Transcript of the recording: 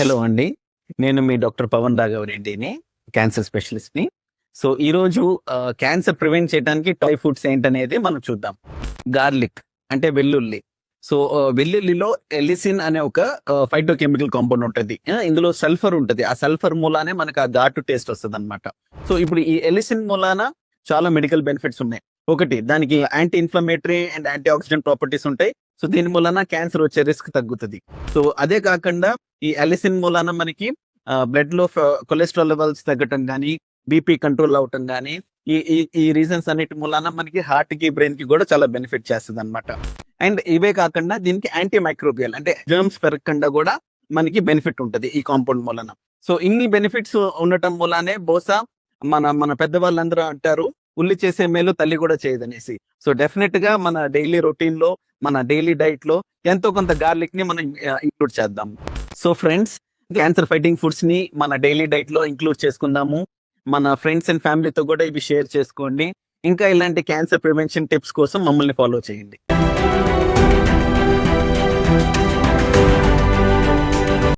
Hello అండి. నేను మీ డాక్టర్ పవన్ రాఘవరెడ్డిని క్యాన్సర్ స్పెషలిస్ట్ని. సో ఈరోజు క్యాన్సర్ ప్రివెంట్ చేయడానికి టై ఫుడ్స్ ఏంటనేది మనం చూద్దాం. గార్లిక్ అంటే వెల్లుల్లి. సో వెల్లుల్లిలో ఎలిసిన్ అనే ఒక ఫైటో కెమికల్ కాంపౌండ్ ఉంటుంది. ఇందులో సల్ఫర్ ఉంటుంది. ఆ సల్ఫర్ మూలానే మనకు ఆ ఘాటు టేస్ట్ వస్తుంది అనమాట సో ఇప్పుడు ఈ ఎలిసిన్ మూలాన చాలా మెడికల్ బెనిఫిట్స్ ఉన్నాయి. ఒకటి దానికి anti inflammatory and antioxidant properties ఉంటాయి. సో దీని మూలన క్యాన్సర్ వచ్చే రిస్క్ తగ్గుతుంది. సో అదే కాకుండా ఈ అలిసిన్ మూలన మనకి బ్లడ్లో కొలెస్ట్రాల్ లెవెల్స్ తగ్గటం కానీ బీపీ కంట్రోల్ అవటం కానీ ఈ ఈ రీజన్స్ అన్నిటి మూలన మనకి హార్ట్కి బ్రెయిన్కి కూడా చాలా బెనిఫిట్ చేస్తుంది అనమాట అండ్ ఇవే కాకుండా దీనికి యాంటీ మైక్రోబియల్ అంటే జర్మ్స్ పెరగకుండా కూడా మనకి బెనిఫిట్ ఉంటుంది ఈ కాంపౌండ్ మూలన. సో ఇన్ని బెనిఫిట్స్ ఉండటం మూలనే బహుశా మన మన పెద్దవాళ్ళందరూ అంటారు ఉల్లి చేసే మేలు తల్లి కూడా చేయదనేసి. సో డెఫినెట్గా మన డైలీ రొటీన్లో మన డైలీ డైట్లో ఎంతో కొంత గార్లిక్ని మనం ఇంక్లూడ్ చేద్దాం. సో ఫ్రెండ్స్ క్యాన్సర్ ఫైటింగ్ ఫుడ్స్ని మన డైలీ డైట్లో ఇంక్లూడ్ చేసుకుందాము. మన ఫ్రెండ్స్ అండ్ ఫ్యామిలీతో కూడా ఇవి షేర్ చేసుకోండి. ఇంకా ఇలాంటి క్యాన్సర్ ప్రివెన్షన్ టిప్స్ కోసం మమ్మల్ని ఫాలో చేయండి.